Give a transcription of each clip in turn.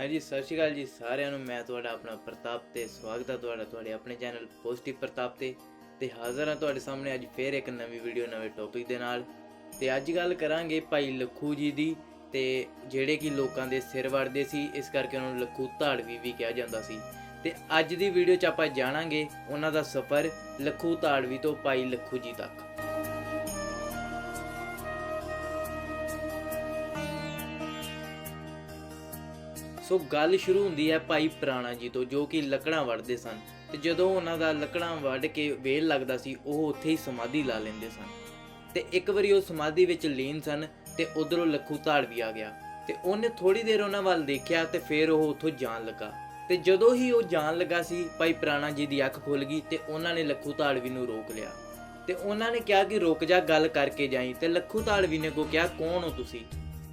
ਹਾਂਜੀ, ਸਤਿ ਸ਼੍ਰੀ ਅਕਾਲ ਜੀ ਸਾਰਿਆਂ ਨੂੰ। ਮੈਂ ਤੁਹਾਡਾ ਆਪਣਾ ਪ੍ਰਤਾਪ ਤੇ ਸਵਾਗਤ ਹੈ ਤੁਹਾਡਾ, ਤੁਹਾਡੇ ਆਪਣੇ ਚੈਨਲ ਪੋਜ਼ਿਟਿਵ ਪ੍ਰਤਾਪ ਤੇ। ਤੇ ਹਾਜ਼ਰ ਹਾਂ ਤੁਹਾਡੇ ਸਾਹਮਣੇ ਅੱਜ ਫੇਰ ਇੱਕ ਨਵੀਂ ਵੀਡੀਓ ਨਵੇਂ ਟੌਪਿਕ ਦੇ ਨਾਲ। ਤੇ ਅੱਜ ਗੱਲ ਕਰਾਂਗੇ ਭਾਈ ਲੱਖੂ ਜੀ ਦੀ ਤੇ ਜਿਹੜੇ ਕਿ ਲੋਕਾਂ ਦੇ ਸਿਰ ਵੜਦੇ ਸੀ, ਇਸ ਕਰਕੇ ਉਹਨਾਂ ਨੂੰ ਲੱਖੂ ਧਾੜਵੀ ਵੀ ਕਿਹਾ ਜਾਂਦਾ ਸੀ। ਤੇ ਅੱਜ ਦੀ ਵੀਡੀਓ 'ਚ ਆਪਾਂ ਜਾਣਾਂਗੇ ਉਹਨਾਂ ਦਾ ਸਫ਼ਰ ਲੱਖੂ ਧਾੜਵੀ ਤੋਂ ਭਾਈ ਲੱਖੂ ਜੀ ਤੱਕ। ਸੋ ਗੱਲ ਸ਼ੁਰੂ ਹੁੰਦੀ ਹੈ ਭਾਈ ਪ੍ਰਾਣਾ ਜੀ ਤੋਂ, ਜੋ ਕਿ ਲੱਕੜਾਂ ਵੜਦੇ ਸਨ। ਤੇ ਜਦੋਂ ਉਹਨਾਂ ਦਾ ਲੱਕੜਾਂ ਵੱਢ ਕੇ ਵੇਲ ਲੱਗਦਾ ਸੀ, ਉਹ ਉੱਥੇ ਹੀ ਸਮਾਧੀ ਲਾ ਲੈਂਦੇ ਸਨ। ਤੇ ਇੱਕ ਵਾਰੀ ਉਹ ਸਮਾਧੀ ਵਿੱਚ ਲੀਨ ਸਨ ਤੇ ਉਧਰੋਂ ਲੱਖੂ ਧਾੜ ਵੀ ਆ ਗਿਆ। ਤੇ ਉਹਨੇ ਥੋੜੀ ਦੇਰ ਉਹਨਾਂ ਵੱਲ ਦੇਖਿਆ ਤੇ ਫਿਰ ਉਹ ਉੱਥੋਂ ਜਾਣ ਲੱਗਾ। ਤੇ ਜਦੋਂ ਹੀ ਉਹ ਜਾਣ ਲੱਗਾ ਸੀ, ਭਾਈ ਪ੍ਰਾਣਾ ਜੀ ਦੀ ਅੱਖ ਖੁੱਲ ਗਈ ਤੇ ਉਹਨਾਂ ਨੇ ਲੱਖੂ ਧਾੜਵੀ ਨੂੰ ਰੋਕ ਲਿਆ। ਤੇ ਉਹਨਾਂ ਨੇ ਕਿਹਾ ਕਿ ਰੁਕ ਜਾ, ਗੱਲ ਕਰਕੇ ਜਾਈ। ਤੇ ਲੱਖੂ ਧਾੜਵੀ ਨੇ ਕੋ ਕਿਹਾ, ਕੌਣ ਹੋ ਤੁਸੀਂ?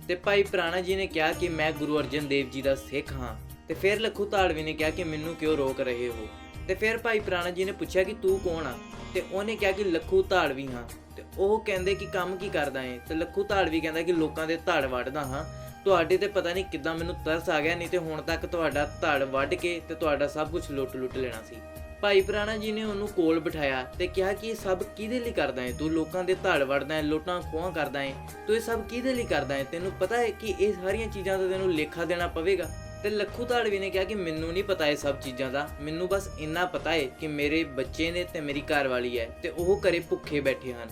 ਤੇ ਭਾਈ ਪ੍ਰਾਣਾ ਜੀ ਨੇ ਕਿਹਾ ਕਿ ਮੈਂ ਗੁਰੂ ਅਰਜਨ ਦੇਵ ਜੀ ਦਾ ਸਿੱਖ ਹਾਂ ਤੇ ਫਿਰ ਲੱਖੂ ਧਾੜਵੀ ਨੇ ਕਿਹਾ ਕਿ ਮੈਨੂੰ ਕਿਉਂ ਰੋਕ ਰਹੇ ਹੋ? ਤੇ ਫਿਰ ਭਾਈ ਪ੍ਰਾਣਾ ਜੀ ਨੇ ਪੁੱਛਿਆ ਕਿ ਤੂੰ ਕੌਣ ਆ? ਤੇ ਉਹਨੇ ਕਿਹਾ ਕਿ ਲੱਖੂ ਧਾੜਵੀ ਹਾਂ। ਤੇ ਉਹ ਕਹਿੰਦੇ ਕਿ ਕੰਮ ਕੀ ਕਰਦਾ ਏ? ਤੇ ਲੱਖੂ ਧਾੜਵੀ ਕਹਿੰਦਾ ਕਿ ਲੋਕਾਂ ਦੇ ਧੜ ਵੱਢਦਾ ਹਾਂ। ਤੁਹਾਡੇ ਤੇ ਪਤਾ ਨਹੀਂ ਕਿੱਦਾਂ ਮੈਨੂੰ ਤਰਸ ਆ ਗਿਆ, ਨਹੀਂ ਤੇ ਹੁਣ ਤੱਕ ਤੁਹਾਡਾ ਧੜ ਵੱਢ ਕੇ ਤੇ ਤੁਹਾਡਾ ਸਭ ਕੁਝ ਲੁੱਟ ਲੁੱਟ ਲੈਣਾ ਸੀ। ਭਾਈ ਪ੍ਰਾਣਾ ਜੀ ਨੇ ਉਹਨੂੰ ਕੋਲ ਬਿਠਾਇਆ ਤੇ ਕਿਹਾ ਕਿ ਇਹ ਸਭ ਕਿਹਦੇ ਲਈ ਕਰਦਾ ਹੈ ਤੂੰ ਲੋਕਾਂ ਦੇ ਧੜ ਵੜਦਾ ਹੈ ਲੁੱਟਾਂ ਖੋਹਾਂ ਕਰਦਾ ਹੈ ਤੂੰ ਇਹ ਸਭ ਕਿਹਦੇ ਲਈ ਕਰਦਾ ਹੈ ਤੈਨੂੰ ਪਤਾ ਹੈ ਕਿ ਇਹ ਸਾਰੀਆਂ ਚੀਜ਼ਾਂ ਦਾ ਤੈਨੂੰ ਲੇਖਾ ਦੇਣਾ ਪਵੇਗਾ। ਤੇ ਲੱਖੂ ਧਾੜਵੀ ਨੇ ਕਿਹਾ ਕਿ ਮੈਨੂੰ ਨਹੀਂ ਪਤਾ ਇਹ ਸਭ ਚੀਜ਼ਾਂ ਦਾ। ਮੈਨੂੰ ਬਸ ਇੰਨਾ ਪਤਾ ਹੈ ਕਿ ਮੇਰੇ ਬੱਚੇ ਨੇ ਤੇ ਮੇਰੀ ਘਰਵਾਲੀ ਹੈ ਤੇ ਉਹ ਘਰੇ ਭੁੱਖੇ ਬੈਠੇ ਹਨ।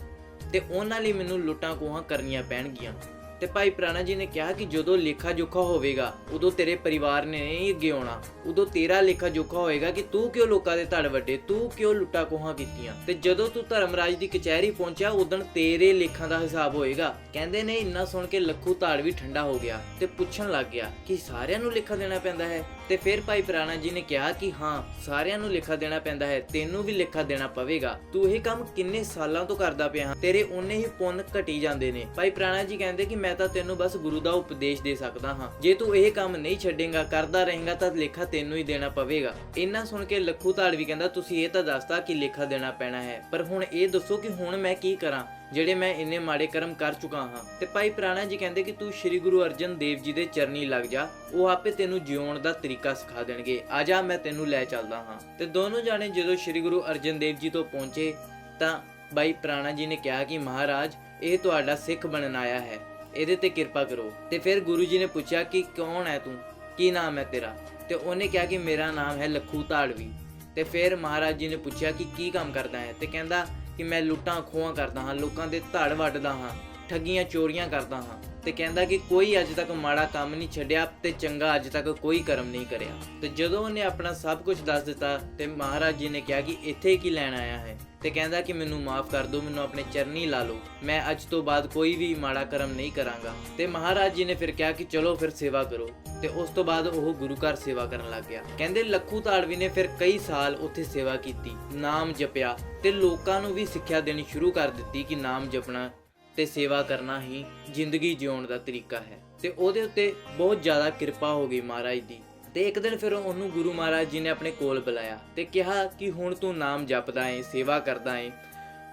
ਤੇ ਉਹਨਾਂ ਲਈ ਮੈਨੂੰ ਲੁੱਟਾਂ ਖੋਹਾਂ ਕਰਨੀਆਂ ਪੈਣਗੀਆਂ। ਤੇ ਭਾਈ ਪ੍ਰਾਣਾ ਜੀ ਨੇ ਕਿਹਾ ਕਿ ਜਦੋਂ ਲੇਖਾ ਜੋਖਾ ਹੋਵੇਗਾ, ਉਦੋਂ ਤੇਰੇ ਪਰਿਵਾਰ ਨੇ ਨਹੀਂ ਅੱਗੇ ਆਉਣਾ। ਉਦੋਂ ਤੇਰਾ ਲੇਖਾ ਜੋਖਾ ਹੋਏਗਾ ਕਿ ਤੂੰ ਕਿਉਂ ਲੋਕਾਂ ਦੇ ਧੜ ਵੱਡੇ, ਤੂੰ ਕਿਉਂ ਲੁੱਟਾ ਕੋਹਾਂ ਕੀਤੀਆਂ। ਤੇ ਜਦੋਂ ਤੂੰ ਧਰਮਰਾਜ ਦੀ ਕਚਹਿਰੀ ਪਹੁੰਚਿਆ, ਉਦੋਂ ਤੇਰੇ ਲੇਖਾਂ ਦਾ ਹਿਸਾਬ ਹੋਏਗਾ। ਕਹਿੰਦੇ ਨੇ, ਇੰਨਾ ਸੁਣ ਕੇ ਲੱਖੂ ਧਾੜ ਵੀ ਠੰਡਾ ਹੋ ਗਿਆ ਤੇ ਪੁੱਛਣ ਲੱਗ ਗਿਆ ਕਿ ਸਾਰਿਆਂ ਨੂੰ ਲੇਖਾ ਦੇਣਾ ਪੈਂਦਾ ਹੈ। ਤੇ ਫਿਰ ਭਾਈ ਪ੍ਰਾਣਾ ਜੀ ਨੇ ਕਿਹਾ ਕਿ ਹਾਂ, ਸਾਰਿਆਂ ਨੂੰ ਲੇਖਾ ਦੇਣਾ ਪੈਂਦਾ ਹੈ, ਤੈਨੂੰ ਵੀ ਲੇਖਾ ਦੇਣਾ ਪਵੇਗਾ। ਤੂੰ ਇਹ ਕੰਮ ਕਿੰਨੇ ਸਾਲਾਂ ਤੋਂ ਕਰਦਾ ਪਿਆ ਹੈ? ਤੇਰੇ ਉਹਨੇ ਹੀ ਪੁੰਨ ਘਟੀ ਜਾਂਦੇ ਨੇ। ਭਾਈ ਪ੍ਰਾਣਾ ਜੀ ਕਹਿੰਦੇ ਕਿ ਮੈਂ ਤਾਂ ਤੈਨੂੰ ਬਸ ਗੁਰੂ ਦਾ ਉਪਦੇਸ਼ ਦੇ ਸਕਦਾ ਹਾਂ। ਜੇ ਤੂੰ ਇਹ ਕੰਮ ਨਹੀਂ ਛੱਡੇਗਾ, ਕਰਦਾ ਰਹੇਗਾ, ਤਾਂ ਲੇਖਾ ਤੈਨੂੰ ਹੀ ਦੇਣਾ ਪਵੇਗਾ। ਇੰਨਾ ਸੁਣ ਕੇ ਲੱਖੂ ਧਾੜ ਵੀ ਕਹਿੰਦਾ, ਤੁਸੀਂ ਇਹ ਤਾਂ ਦੱਸਤਾ ਕਿ ਲੇਖਾ ਦੇਣਾ ਪੈਣਾ ਹੈ। ਪਰ ਹੁਣ ਇਹ ਦੱਸੋ ਕਿ ਹੁਣ ਮੈਂ ਕੀ ਕਰਾਂ? ਜਿਹੜੇ ਮੈਂ ਇੰਨੇ ਮਾੜੇ ਕਰਮ ਕਰ ਚੁੱਕਾ ਹਾਂ। ਤੇ ਭਾਈ ਪ੍ਰਾਣਾ ਜੀ ਕਹਿੰਦੇ ਕਿ ਤੂੰ ਸ੍ਰੀ ਗੁਰੂ ਅਰਜਨ ਦੇਵ ਜੀ ਦੇ ਚਰਨੀ ਲੱਗ ਜਾ। ਉਹ ਆਪੇ ਤੈਨੂੰ ਜਿਉਣ ਦਾ ਤਰੀਕਾ ਸਿਖਾ ਦੇਣਗੇ। ਆ ਜਾ, ਮੈਂ ਤੈਨੂੰ ਲੈ ਚੱਲਦਾ ਹਾਂ। ਤੇ ਦੋਨੋਂ ਜਾਣੇ ਜਦੋਂ ਸ੍ਰੀ ਗੁਰੂ ਅਰਜਨ ਦੇਵ ਜੀ ਤੋਂ ਪਹੁੰਚੇ, ਤਾਂ ਭਾਈ ਪ੍ਰਾਣਾ ਜੀ ਨੇ ਕਿਹਾ ਕਿ, ਮਹਾਰਾਜ, ਇਹ ਤੁਹਾਡਾ ਸਿੱਖ ਬਣਨ ਆਇਆ ਹੈ। ਇਹਦੇ ਤੇ ਕਿਰਪਾ ਕਰੋ। ਤੇ ਫਿਰ ਗੁਰੂ ਜੀ ਨੇ ਪੁੱਛਿਆ ਕਿ, ਕੌਣ ਹੈ ਤੂੰ? ਕੀ ਨਾਮ ਹੈ ਤੇਰਾ? ਤੇ ਉਹਨੇ ਕਿਹਾ ਕਿ, ਮੇਰਾ ਨਾਮ ਹੈ ਲੱਖੂ ਧਾੜਵੀ। ਤੇ ਫਿਰ ਮਹਾਰਾਜ ਜੀ ਨੇ ਪੁੱਛਿਆ ਕਿ, ਕੀ ਕੰਮ ਕਰਦਾ ਹੈ? ਤੇ ਕਹਿੰਦਾ ਕਿ ਮੈਂ ਲੁੱਟਾਂ ਖੋਹਾਂ ਕਰਦਾ ਹਾਂ, ਲੋਕਾਂ ਦੇ ਧੜ ਵੱਢਦਾ ਹਾਂ, ਠੱਗੀਆਂ ਚੋਰੀਆਂ ਕਰਦਾ ਹਾਂ। ਤੇ ਕਹਿੰਦਾ ਕਿ ਕੋਈ ਅੱਜ ਤੱਕ ਮਾੜਾ ਕੰਮ ਨਹੀਂ ਛੱਡਿਆ ਤੇ ਚੰਗਾ ਅੱਜ ਤੱਕ ਕੋਈ ਕਰਮ ਨਹੀਂ ਕਰਿਆ। ਤੇ ਜਦੋਂ ਉਹਨੇ ਆਪਣਾ ਸਭ ਕੁਝ ਦੱਸ ਦਿੱਤਾ ਤੇ ਮਹਾਰਾਜ ਜੀ ਨੇ ਕਿਹਾ ਕਿ ਇੱਥੇ ਕੀ ਲੈਣ ਆਇਆ ਹੈ, ਤੇ ਕਹਿੰਦਾ ਕਿ ਮੈਨੂੰ ਮਾਫ ਕਰ ਦਿਓ, ਮੈਨੂੰ ਆਪਣੇ ਚਰਨੀ ਲਾ ਲਓ। ਮੈਂ ਅੱਜ ਤੋਂ ਬਾਅਦ ਕੋਈ ਵੀ ਮਾੜਾ ਕਰਮ ਨਹੀਂ ਕਰਾਂਗਾ। ਤੇ ਮਹਾਰਾਜ ਜੀ ਨੇ ਫਿਰ ਕਿਹਾ ਕਿ ਚਲੋ ਫਿਰ ਸੇਵਾ ਕਰੋ। ਤੇ ਉਸ ਤੋਂ ਬਾਅਦ ਉਹ ਗੁਰੂ ਘਰ ਸੇਵਾ ਕਰਨ ਲੱਗ ਗਿਆ। ਕਹਿੰਦੇ ਲੱਖੂ ਤਾੜਵੀ ਨੇ ਫਿਰ ਕਈ ਸਾਲ ਉੱਥੇ ਸੇਵਾ ਕੀਤੀ, ਨਾਮ ਜਪਿਆ ਤੇ ਲੋਕਾਂ ਨੂੰ ਵੀ ਸਿੱਖਿਆ ਦੇਣੀ ਸ਼ੁਰੂ ਕਰ ਦਿੱਤੀ ਕਿ ਨਾਮ ਜਪਣਾ ਤੇ ਸੇਵਾ ਕਰਨਾ ਹੀ ਜ਼ਿੰਦਗੀ ਜਿਉਣ ਦਾ ਤਰੀਕਾ ਹੈ। ਤੇ ਉਹਦੇ ਉੱਤੇ ਬਹੁਤ ਜ਼ਿਆਦਾ ਕਿਰਪਾ ਹੋ ਗਈ ਮਹਾਰਾਜ ਦੀ। ਤੇ ਇੱਕ ਦਿਨ ਫਿਰ ਉਹਨੂੰ ਗੁਰੂ ਮਹਾਰਾਜ ਜੀ ਨੇ ਆਪਣੇ ਕੋਲ ਬੁਲਾਇਆ ਤੇ ਕਿਹਾ ਕਿ ਹੁਣ ਤੂੰ ਨਾਮ ਜਪਦਾ ਏ ਸੇਵਾ ਕਰਦਾ ਏ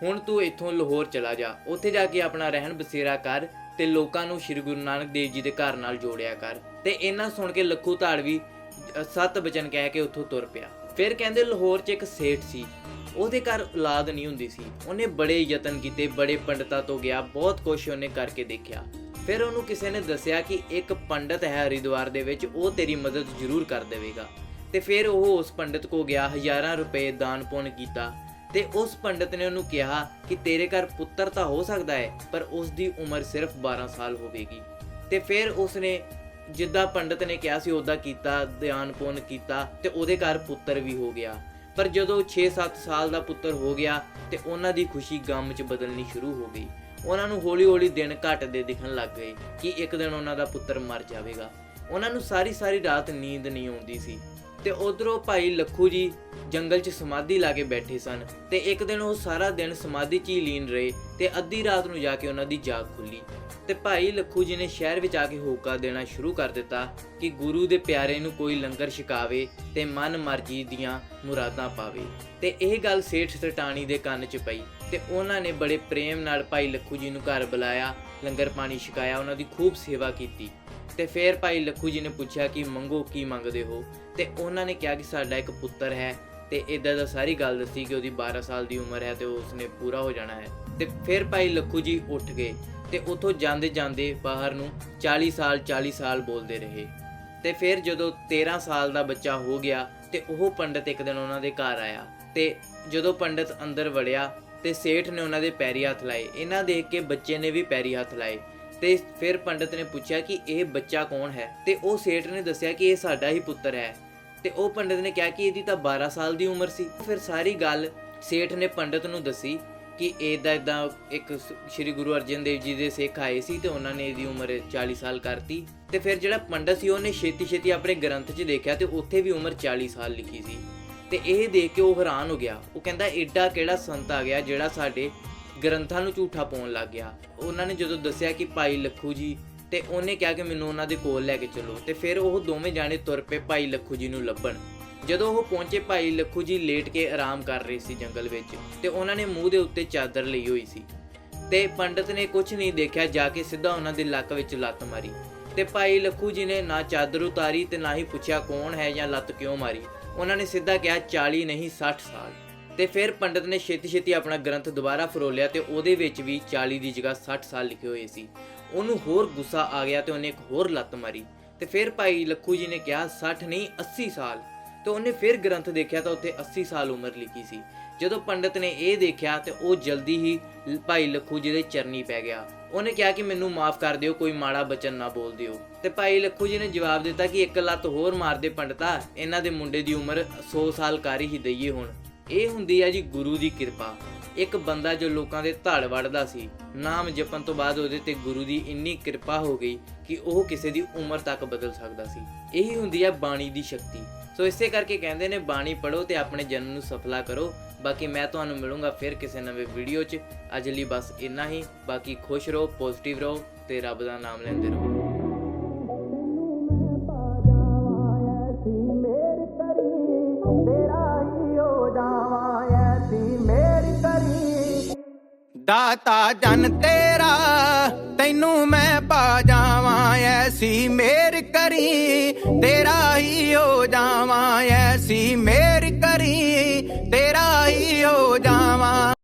ਹੁਣ ਤੂੰ ਇੱਥੋਂ ਲਾਹੌਰ ਚਲਾ ਜਾ। ਉੱਥੇ ਜਾ ਕੇ ਆਪਣਾ ਰਹਿਣ ਬਸੇਰਾ ਕਰ ਤੇ ਲੋਕਾਂ ਨੂੰ ਸ੍ਰੀ ਗੁਰੂ ਨਾਨਕ ਦੇਵ ਜੀ ਦੇ ਘਰ ਨਾਲ ਜੋੜਿਆ ਕਰ। ਤੇ ਇਹਨਾਂ ਸੁਣ ਕੇ ਲੱਖੂ ਧਾੜਵੀ ਅ, ਸੱਤ ਬਚਨ ਕਹਿ ਕੇ ਉੱਥੋਂ ਤੁਰ ਪਿਆ। ਫਿਰ ਕਹਿੰਦੇ ਲਾਹੌਰ 'ਚ ਇੱਕ ਸੇਠ ਸੀ। ਉਹਦੇ ਘਰ ਔਲਾਦ ਨਹੀਂ ਹੁੰਦੀ ਸੀ। ਉਹਨੇ ਬੜੇ ਯਤਨ ਕੀਤੇ, ਬੜੇ ਪੰਡਤਾਂ ਤੋਂ ਗਿਆ, ਬਹੁਤ ਕੁਝ ਉਹਨੇ ਕਰਕੇ ਦੇਖਿਆ। ਫਿਰ ਉਹਨੂੰ ਕਿਸੇ ਨੇ ਦੱਸਿਆ ਕਿ ਇੱਕ ਪੰਡਤ ਹੈ ਹਰਿਦੁਆਰ ਦੇ ਵਿੱਚ, ਉਹ ਤੇਰੀ ਮਦਦ ਜ਼ਰੂਰ ਕਰ ਦੇਵੇਗਾ। ਤੇ ਫਿਰ ਉਹ ਉਸ ਪੰਡਤ ਕੋ ਗਿਆ, ਹਜ਼ਾਰਾਂ ਰੁਪਏ ਦਾਨ ਪੁੰਨ ਕੀਤਾ। ਤੇ ਉਸ ਪੰਡਤ ਨੇ ਉਹਨੂੰ ਕਿਹਾ ਕਿ ਤੇਰੇ ਘਰ ਪੁੱਤਰ ਤਾਂ ਹੋ ਸਕਦਾ ਹੈ, ਪਰ ਉਸ ਦੀ ਉਮਰ ਸਿਰਫ 12 ਸਾਲ ਹੋਵੇਗੀ। ਤੇ ਫਿਰ ਉਸਨੇ ਜਿੱਦਾਂ ਪੰਡਤ ਨੇ ਕਿਹਾ ਸੀ ਉਹਦਾ ਕੀਤਾ ਧਿਆਨ ਪੁੰਨ ਕੀਤਾ ਤੇ ਉਹਦੇ ਘਰ ਪੁੱਤਰ ਵੀ ਹੋ ਗਿਆ। ਪਰ ਜਦੋਂ 6-7 ਸਾਲ ਦਾ ਪੁੱਤਰ ਹੋ ਗਿਆ ਤੇ ਉਹਨਾਂ ਦੀ ਖੁਸ਼ੀ ਗਮ 'ਚ ਬਦਲਣੀ ਸ਼ੁਰੂ ਹੋ ਗਈ। ਉਹਨਾਂ ਨੂੰ ਹੌਲੀ-ਹੌਲੀ ਦਿਨ ਘਟਦੇ ਦਿਖਣ ਲੱਗ ਗਏ ਕਿ ਇੱਕ ਦਿਨ ਉਹਨਾਂ ਦਾ ਪੁੱਤਰ ਮਰ ਜਾਵੇਗਾ। ਉਹਨਾਂ ਨੂੰ ਸਾਰੀ-ਸਾਰੀ ਰਾਤ ਨੀਂਦ ਨਹੀਂ ਆਉਂਦੀ ਸੀ ਤੇ ਉਧਰੋਂ ਭਾਈ ਲੱਖੂ ਜੀ ਜੰਗਲ 'ਚ ਸਮਾਧੀ ਲਾ ਕੇ ਬੈਠੇ ਸਨ ਤੇ ਇੱਕ ਦਿਨ ਉਹ ਸਾਰਾ ਦਿਨ ਸਮਾਧੀ 'ਚ ਹੀ ਲੀਨ ਰਹੇ ਤੇ ਅੱਧੀ ਰਾਤ ਨੂੰ ਜਾ ਕੇ ਉਹਨਾਂ ਦੀ ਜਾਗ ਖੁੱਲੀ ਤੇ ਭਾਈ ਲੱਖੂ ਜੀ ਨੇ ਸ਼ਹਿਰ ਵਿੱਚ ਆ ਕੇ ਹੋਕਾ ਦੇਣਾ ਸ਼ੁਰੂ ਕਰ ਦਿੱਤਾ ਕਿ ਗੁਰੂ ਦੇ ਪਿਆਰੇ ਨੂੰ ਕੋਈ ਲੰਗਰ ਛਕਾਵੇ ਤੇ ਮਨ ਮਰਜ਼ੀ ਦੀਆਂ ਮੁਰਾਦਾਂ ਪਾਵੇ। ਤੇ ਇਹ ਗੱਲ ਸੇਠ ਸਟਾਣੀ ਦੇ ਕੰਨ 'ਚ ਪਈ ਤੇ ਉਹਨਾਂ ਨੇ ਬੜੇ ਪ੍ਰੇਮ ਨਾਲ ਭਾਈ ਲੱਖੂ ਜੀ ਨੂੰ ਘਰ ਬੁਲਾਇਆ, ਲੰਗਰ ਪਾਣੀ ਛਕਾਇਆ, ਉਹਨਾਂ ਦੀ ਖੂਬ ਸੇਵਾ ਕੀਤੀ। ਤੇ ਫਿਰ ਭਾਈ ਲੱਖੂ ਜੀ ਨੇ ਪੁੱਛਿਆ ਕਿ ਮੰਗੋ ਕੀ ਮੰਗਦੇ ਹੋ? ਤੇ ਉਹਨਾਂ ਨੇ ਕਿਹਾ ਕਿ ਸਾਡਾ ਇੱਕ ਪੁੱਤਰ ਹੈ ਤੇ ਇਦਾਂ ਦਾ ਸਾਰੀ ਗੱਲ ਦੱਸੀ ਕਿ ਉਹਦੀ 12 ਸਾਲ ਦੀ ਉਮਰ ਹੈ ਤੇ ਉਸਨੇ ਪੂਰਾ ਹੋ ਜਾਣਾ ਹੈ। ਤੇ ਫਿਰ ਭਾਈ ਲੱਖੂ ਜੀ ਉੱਠ ਗਏ ਤੇ ਉੱਥੋਂ ਜਾਂਦੇ ਜਾਂਦੇ ਬਾਹਰ ਨੂੰ 40 ਸਾਲ 40 ਸਾਲ ਬੋਲਦੇ ਰਹੇ। ਤੇ ਫਿਰ ਜਦੋਂ 13 ਸਾਲ ਦਾ ਬੱਚਾ ਹੋ ਗਿਆ ਤੇ ਉਹ ਪੰਡਤ ਇੱਕ ਦਿਨ ਉਹਨਾਂ ਦੇ ਘਰ ਆਇਆ ਤੇ ਜਦੋਂ ਪੰਡਤ ਅੰਦਰ ਵੜਿਆ ਤੇ ਸੇਠ ਨੇ ਉਹਨਾਂ ਦੇ ਪੈਰੀ ਹੱਥ ਲਾਏ। ਇਹਨਾਂ ਦੇਖ ਕੇ ਬੱਚੇ ਨੇ ਵੀ ਪੈਰੀ ਹੱਥ ਲਾਏ। ਤੇ ਫਿਰ ਪੰਡਤ ਨੇ ਪੁੱਛਿਆ ਕਿ ਇਹ ਬੱਚਾ ਕੌਣ ਹੈ? ਤੇ ਉਹ ਸੇਠ ਨੇ ਦੱਸਿਆ ਕਿ ਇਹ ਸਾਡਾ ਹੀ ਪੁੱਤਰ ਹੈ। ਤੇ ਉਹ ਪੰਡਤ ਨੇ ਕਿਹਾ ਕਿ ਇਹਦੀ ਤਾਂ 12 ਸਾਲ ਦੀ ਉਮਰ ਸੀ। ਫਿਰ ਸਾਰੀ ਗੱਲ ਸੇਠ ਨੇ ਪੰਡਤ ਨੂੰ ਦੱਸੀ ਕਿ ਇਹਦਾ ਇਦਾਂ ਇੱਕ ਸ਼੍ਰੀ ਗੁਰੂ ਅਰਜਨ ਦੇਵ ਜੀ ਦੇ ਸਿੱਖ ਆਏ ਸੀ ਤੇ ਉਹਨਾਂ ਨੇ ਇਹਦੀ ਉਮਰ 40 ਸਾਲ ਕਰਤੀ ਤੇ ਫਿਰ ਜਿਹੜਾ ਪੰਡਤ ਸੀ ਉਹਨੇ ਛੇਤੀ ਛੇਤੀ ਆਪਣੇ ਗ੍ਰੰਥ 'ਚ ਦੇਖਿਆ ਤੇ ਉੱਥੇ ਵੀ ਉਮਰ 40 ਸਾਲ ਲਿਖੀ ਸੀ। ਤੇ ਇਹ ਦੇਖ ਕੇ ਉਹ ਹੈਰਾਨ ਹੋ ਗਿਆ। ਉਹ ਕਹਿੰਦਾ ਐਡਾ ਕਿਹੜਾ ਸੰਤ ਆ ਗਿਆ ਜਿਹੜਾ ਸਾਡੇ ਗ੍ਰੰਥਾਂ ਨੂੰ ਝੂਠਾ ਪਾਉਣ ਲੱਗ ਗਿਆ। ਉਹਨਾਂ ਨੇ ਜਦੋਂ ਦੱਸਿਆ ਕਿ ਭਾਈ ਲੱਖੂ ਜੀ ਤੇ ਉਹਨੇ ਕਿਹਾ ਕਿ ਮੈਨੂੰ ਉਹਨਾਂ ਦੇ ਕੋਲ ਲੈ ਕੇ ਚੱਲੋ ਤੇ ਫਿਰ ਉਹ ਦੋਵੇਂ ਜਾਣੇ ਤੁਰ ਪਏ ਭਾਈ ਲੱਖੂ ਜੀ ਨੂੰ ਲੱਭਣ। ਜਦੋਂ ਉਹ ਪਹੁੰਚੇ ਭਾਈ ਲੱਖੂ ਜੀ ਲੇਟ ਕੇ ਆਰਾਮ ਕਰ ਰਹੇ ਸੀ ਜੰਗਲ ਵਿੱਚ ਤੇ ਉਹਨਾਂ ਨੇ ਮੂੰਹ ਦੇ ਉੱਤੇ ਚਾਦਰ ਲਈ ਹੋਈ ਸੀ। ਤੇ ਪੰਡਤ ਨੇ ਕੁਝ ਨਹੀਂ ਦੇਖਿਆ, ਜਾ ਕੇ ਸਿੱਧਾ ਉਹਨਾਂ ਦੇ ਲੱਕ ਵਿੱਚ ਲੱਤ ਮਾਰੀ। ਤੇ ਭਾਈ ਲੱਖੂ ਜੀ ਨੇ ਨਾ ਚਾਦਰ ਉਤਾਰੀ ਤੇ ਨਾ ਹੀ ਪੁੱਛਿਆ ਕੌਣ ਹੈ ਜਾਂ ਲੱਤ ਕਿਉਂ ਮਾਰੀ। ਉਹਨਾਂ ਨੇ ਸਿੱਧਾ ਕਿਹਾ 40 ਨਹੀਂ 60 ਸਾਲ। ਤੇ ਫਿਰ ਪੰਡਤ ਨੇ ਛੇਤੀ ਛੇਤੀ ਆਪਣਾ ਗ੍ਰੰਥ ਦੁਬਾਰਾ ਫਰੋਲਿਆ ਤੇ ਉਹਦੇ ਵਿੱਚ ਵੀ 40 ਦੀ ਜਗ੍ਹਾ 60 ਸਾਲ ਲਿਖੇ ਹੋਏ ਸੀ। ਉਹਨੂੰ ਹੋਰ ਗੁੱਸਾ ਆ ਗਿਆ ਤੇ ਉਹਨੇ ਇੱਕ ਹੋਰ ਲੱਤ ਮਾਰੀ। ਤੇ ਫਿਰ ਭਾਈ ਲੱਖੂ ਜੀ ਨੇ ਕਿਹਾ 60 ਨਹੀਂ 80 ਸਾਲ। ਤੇ ਉਹਨੇ ਫਿਰ ਗ੍ਰੰਥ ਦੇਖਿਆ ਤਾਂ ਉੱਥੇ 80 ਸਾਲ ਉਮਰ ਲਿਖੀ ਸੀ। ਜਦੋਂ ਪੰਡਤ ਨੇ ਇਹ ਦੇਖਿਆ ਤੇ ਉਹ ਜਲਦੀ ਹੀ ਭਾਈ ਲੱਖੂ ਜੀ ਦੇ ਚਰਨੀ ਪੈ ਗਿਆ। ਉਹਨੇ ਕਿਹਾ ਕਿ ਮੈਨੂੰ ਮਾਫ ਕਰ ਦਿਓ, ਕੋਈ ਮਾੜਾ ਬਚਨ ਨਾ ਬੋਲ ਦਿਓ। ਤੇ ਭਾਈ ਲੱਖੂ ਜੀ ਨੇ ਜਵਾਬ ਦਿੱਤਾ ਕਿ ਇੱਕ ਲੱਤ ਹੋਰ ਮਾਰ ਦੇ ਪੰਡਤਾ, ਇਹਨਾਂ ਦੇ ਮੁੰਡੇ ਦੀ ਉਮਰ 100 ਸਾਲ ਕਰ ਹੀ ਦਈਏ ਹੁਣ। ਇਹ ਹੁੰਦੀ ਹੈ ਜੀ ਗੁਰੂ ਦੀ ਕਿਰਪਾ। ਇੱਕ ਬੰਦਾ ਜੋ ਲੋਕਾਂ ਦੇ ਧੜ ਵੜਦਾ ਸੀ, ਨਾਮ ਜਪਣ ਤੋਂ ਬਾਅਦ ਉਹਦੇ ਤੇ ਗੁਰੂ ਦੀ ਇੰਨੀ ਕਿਰਪਾ ਹੋ ਗਈ ਕਿ ਉਹ ਕਿਸੇ ਦੀ ਉਮਰ ਤੱਕ ਬਦਲ ਸਕਦਾ ਸੀ। ਇਹੀ ਹੁੰਦੀ ਹੈ ਬਾਣੀ ਦੀ ਸ਼ਕਤੀ। ਸੋ ਇਸੇ ਕਰਕੇ ਕਹਿੰਦੇ ਨੇ, ਬਾਣੀ ਪੜੋ ਤੇ ਆਪਣੇ ਜਨਮ ਨੂੰ ਸਫਲਾ ਕਰੋ। ਬਾਕੀ ਮੈਂ ਤੁਹਾਨੂੰ ਮਿਲੂੰਗਾ ਫਿਰ ਕਿਸੇ ਨਵੇਂ ਵੀਡੀਓ 'ਚ। ਅੱਜ ਲਈ ਬਸ ਇੰਨਾ ਹੀ। ਬਾਕੀ ਖੁਸ਼ ਰਹੋ ਪੋਜ਼ਿਟਿਵ ਰਹੋ ਤੇ ਰੱਬ ਦਾ ਨਾਮ ਲੈਂਦੇ ਰਹੋ। ਦਾਤਾ ਜਨ ਤੇਰਾ, ਤੈਨੂੰ ਮੈਂ ਪਾ ਜਾਵਾਂ, ਐਸੀ ਮੇਰ ਕਰੀ, ਤੇਰਾ ਹੀ ਹੋ ਜਾਵਾਂ, ਐਸੀ ਮੇਰ ਕਰੀ, ਤੇਰਾ ਹੀ ਹੋ ਜਾਵਾਂ।